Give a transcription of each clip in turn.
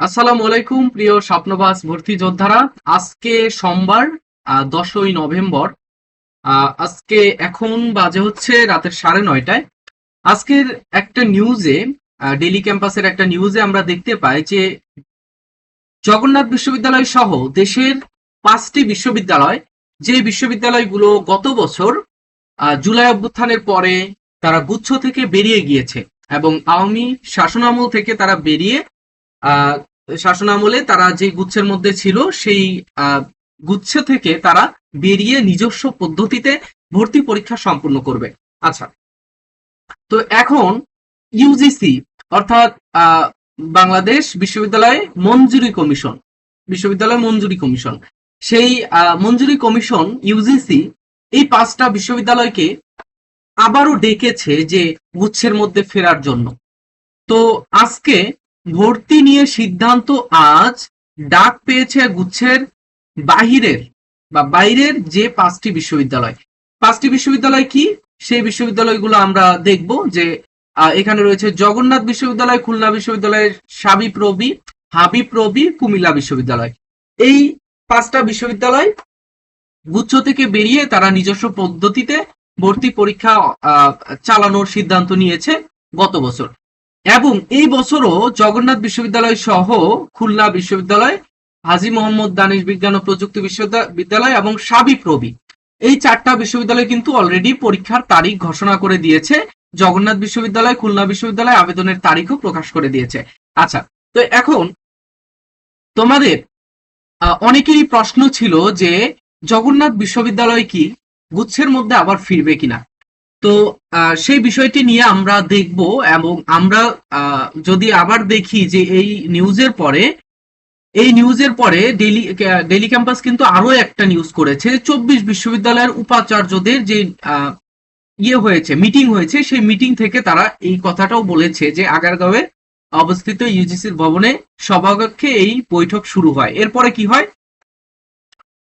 আসসালামু আলাইকুম, প্রিয় স্বপ্নবাস ভর্তি যোদ্ধারা। আজকে সোমবার দশই নভেম্বর। আজকে এখন বাজে হচ্ছে রাতের সাড়ে নয়টায়। আজকের একটা নিউজে ডেলি ক্যাম্পাসের একটা নিউজে আমরা দেখতে পাই যে, জগন্নাথ বিশ্ববিদ্যালয় সহ দেশের পাঁচটি বিশ্ববিদ্যালয়, যে বিশ্ববিদ্যালয়গুলো গত বছর জুলাই অভ্যুত্থানের পরে তারা গুচ্ছ থেকে বেরিয়ে গিয়েছে এবং আওয়ামী শাসনামল থেকে তারা বেরিয়ে শাসনামলে তারা যে গুচ্ছের মধ্যে ছিল, সেই গুচ্ছ থেকে তারা বেরিয়ে নিজস্ব পদ্ধতিতে ভর্তি পরীক্ষা সম্পূর্ণ করবে। আচ্ছা তো এখন ইউজিসি অর্থাৎ বাংলাদেশ বিশ্ববিদ্যালয় মঞ্জুরি কমিশন, বিশ্ববিদ্যালয় মঞ্জুরি কমিশন, সেই মঞ্জুরি কমিশন ইউজিসি এই পাঁচটা বিশ্ববিদ্যালয়কে আবারও ডেকেছে যে গুচ্ছের মধ্যে ফেরার জন্য। তো আজকে ভর্তি নিয়ে সিদ্ধান্ত আজ ডাক পেয়েছে গুচ্ছের বাহিরের বা বাইরের যে পাঁচটি বিশ্ববিদ্যালয়। পাঁচটি বিশ্ববিদ্যালয় কি? সেই বিশ্ববিদ্যালয়গুলো আমরা দেখব যে এখানে রয়েছে জগন্নাথ বিশ্ববিদ্যালয়, খুলনা বিশ্ববিদ্যালয় সাবিপ রবি হাবিব রবি কুমিল্লা বিশ্ববিদ্যালয়। এই পাঁচটা বিশ্ববিদ্যালয় গুচ্ছ থেকে বেরিয়ে তারা নিজস্ব পদ্ধতিতে ভর্তি পরীক্ষা চালানোর সিদ্ধান্ত নিয়েছে গত বছর। এবং এই বছরও জগন্নাথ বিশ্ববিদ্যালয় সহ খুলনা বিশ্ববিদ্যালয়, হাজি মোহাম্মদ দানিশ বিজ্ঞান ও প্রযুক্তি বিশ্ববিদ্যালয় এবং সাবিপ রবি এই চারটা বিশ্ববিদ্যালয় কিন্তু অলরেডি পরীক্ষার তারিখ ঘোষণা করে দিয়েছে। জগন্নাথ বিশ্ববিদ্যালয়, খুলনা বিশ্ববিদ্যালয় আবেদনের তারিখও প্রকাশ করে দিয়েছে। আচ্ছা তো এখন তোমাদের অনেকেরই প্রশ্ন ছিল যে জগন্নাথ বিশ্ববিদ্যালয় কি গুচ্ছের মধ্যে আবার ফিরবে কিনা? তো সেই বিষয়টি নিয়ে আমরা দেখব এবং আমরা যদি আবার দেখি যে এই নিউজের পরে, এই নিউজের পরে ডেলি ডেলি ক্যাম্পাস কিন্তু আরও একটা নিউজ করেছে। চব্বিশ বিশ্ববিদ্যালয়ের উপাচার্যদের যে ইয়ে হয়েছে, মিটিং হয়েছে, সেই মিটিং থেকে তারা এই কথাটাও বলেছে যে আগারগাঁওয়ে অবস্থিত ইউজিসির ভবনে সভাকক্ষে এই বৈঠক শুরু হয়। এরপরে কি হয়?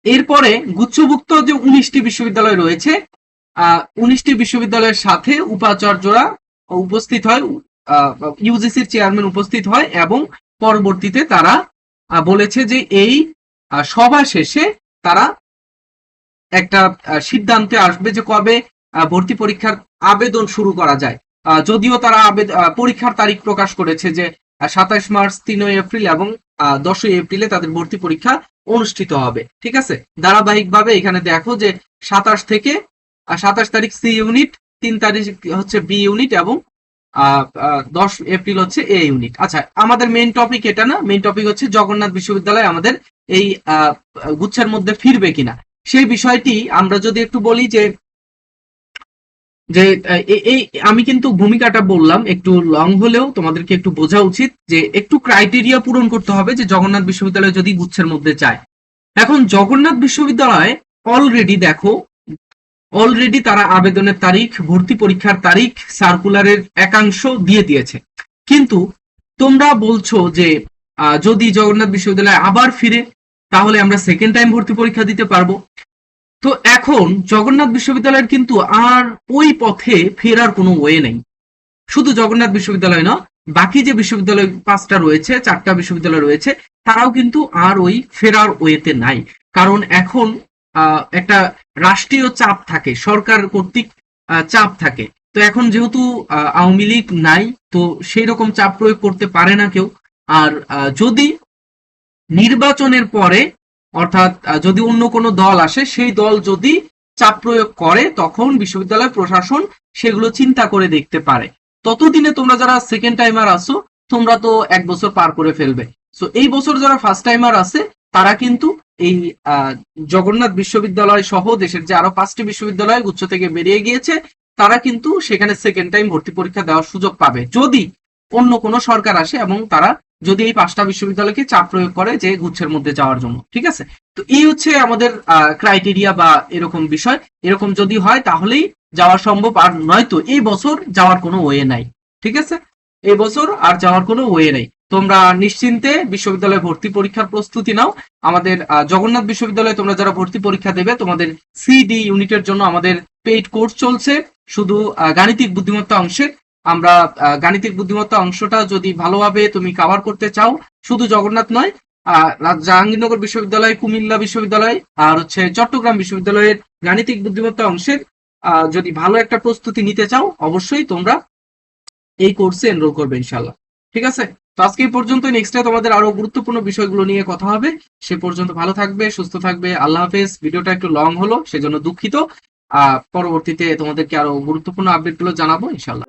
এরপরে গুচ্ছভুক্ত যে উনিশটি বিশ্ববিদ্যালয় রয়েছে উনিশটি বিশ্ববিদ্যালয়ের সাথে উপাচার্যরা উপস্থিত হয় ইউজিসির চেয়ারম্যান উপস্থিত হয় এবং পরবর্তীতে তারা বলেছে যে এই সভা শেষে তারা একটা সিদ্ধান্তে আসবে যে কবে ভর্তি পরীক্ষার আবেদন শুরু করা যায়। যদিও তারা পরীক্ষার তারিখ প্রকাশ করেছে যে সাতাশ মার্চ, তিনই এপ্রিল এবং দশই এপ্রিলে তাদের ভর্তি পরীক্ষা অনুষ্ঠিত হবে। ঠিক আছে? ধারাবাহিকভাবে এখানে দেখো যে সাতাশ থেকে সাতাশ তারিখ সি ইউনিট, তিন তারিখ হচ্ছে বি ইউনিট এবং দশ এপ্রিল হচ্ছে এ ইউনিট। আচ্ছা আমাদের মেন টপিক এটা না? মেন টপিক হচ্ছে জগন্নাথ বিশ্ববিদ্যালয় আমাদের এই গুচ্ছের মধ্যে ফিরবে কিনা। সেই বিষয়টি আমরা যদি একটু বলি যে যে এই আমি কিন্তু ভূমিকাটা বললাম একটু লং হলেও তোমাদেরকে একটু বোঝা উচিত যে একটু ক্রাইটেরিয়া পূরণ করতে হবে যে জগন্নাথ বিশ্ববিদ্যালয় যদি গুচ্ছের মধ্যে যায়। এখন জগন্নাথ বিশ্ববিদ্যালয় অলরেডি দেখো অলরেডি তারা আবেদনের তারিখ, ভর্তি পরীক্ষার তারিখ সার্কুলারের একাংশ দিয়ে দিয়েছে। কিন্তু তোমরা বলছো যে যদি জগন্নাথ বিশ্ববিদ্যালয় আবার ফিরে, তাহলে আমরা সেকেন্ড টাইম ভর্তি পরীক্ষা দিতে পারব। তো এখন জগন্নাথ বিশ্ববিদ্যালয়ের কিন্তু আর ওই পথে ফেরার কোনো ওয়ে নেই। শুধু জগন্নাথ বিশ্ববিদ্যালয় না বাকি যে বিশ্ববিদ্যালয় পাঁচটা রয়েছে, চারটা বিশ্ববিদ্যালয় রয়েছে, তারাও কিন্তু আর ওই ফেরার ওয়েতে নাই। কারণ এখন একটা রাষ্ট্রীয় চাপ থাকে, সরকার কর্তৃক চাপ থাকে। তো এখন যেহেতু আওয়ামী লীগ নাই, তো সেই রকম চাপ প্রয়োগ করতে পারে না কেউ। আর যদি নির্বাচনের পরে, অর্থাৎ যদি অন্য কোনো দল আসে, সেই দল যদি চাপ প্রয়োগ করে, তখন বিশ্ববিদ্যালয় প্রশাসন সেগুলো চিন্তা করে দেখতে পারে। ততদিনে তোমরা যারা সেকেন্ড টাইমার আসো তোমরা তো এক বছর পার করে ফেলবে। সো এই বছর যারা ফার্স্ট টাইমার আছে, তারা কিন্তু এই জগন্নাথ বিশ্ববিদ্যালয় সহ দেশের যে আরও পাঁচটি বিশ্ববিদ্যালয় উচ্চ থেকে বেরিয়ে গিয়েছে, তারা কিন্তু সেখানে সেকেন্ড টাইম ভর্তি পরীক্ষা দেওয়ার সুযোগ পাবে। যদি অন্য কোনো সরকার আসে এবং তারা যদি এই পাঁচটা বিশ্ববিদ্যালয়কে চাপ প্রয়োগ করে যে গুচ্ছের মধ্যে যাওয়ার জন্য, ঠিক আছে? তো এই হচ্ছে আমাদের ক্রাইটেরিয়া বা এরকম বিষয়। এরকম যদি হয় তাহলেই যাওয়া সম্ভব, আর নয়তো এই বছর যাওয়ার কোনো ওয়ে নাই, ঠিক আছে? এই বছর আর যাওয়ার কোনো ওয়ে নেই। তোমরা নিশ্চিন্তে বিশ্ববিদ্যালয়ে ভর্তি পরীক্ষার প্রস্তুতি নাও। আমাদের জগন্নাথ বিশ্ববিদ্যালয়ে তোমরা যারা ভর্তি পরীক্ষা দেবে, তোমাদের সিডি ইউনিটের জন্য আমাদের পেইড কোর্স চলছে। শুধু গাণিতিক বুদ্ধিমত্তা অংশের। আমরা গাণিতিক বুদ্ধিমত্তা অংশটা যদি ভালোভাবে তুমি কাভার করতে চাও, শুধু জগন্নাথ নয় জাহাঙ্গীরনগর বিশ্ববিদ্যালয়, কুমিল্লা বিশ্ববিদ্যালয়, আর হচ্ছে চট্টগ্রাম বিশ্ববিদ্যালয়ের গাণিতিক বুদ্ধিমত্তা অংশের যদি ভালো একটা প্রস্তুতি নিতে চাও, অবশ্যই তোমরা এই কোর্সে এনরোল করবে ইনশাল্লাহ ঠিক আছে? তো আজকে পর্যন্ত নেক্সট তোমাদের আরও গুরুত্বপূর্ণ বিষয়গুলো নিয়ে কথা হবে। সে পর্যন্ত ভালো থাকবে, সুস্থ থাকবে। আল্লাহ হাফেজ। ভিডিওটা একটু লং হলো, সেজন্য দুঃখিত। আহ পরবর্তীতে তোমাদেরকে আরও গুরুত্বপূর্ণ আপডেটগুলো জানাব ইনশাল্লাহ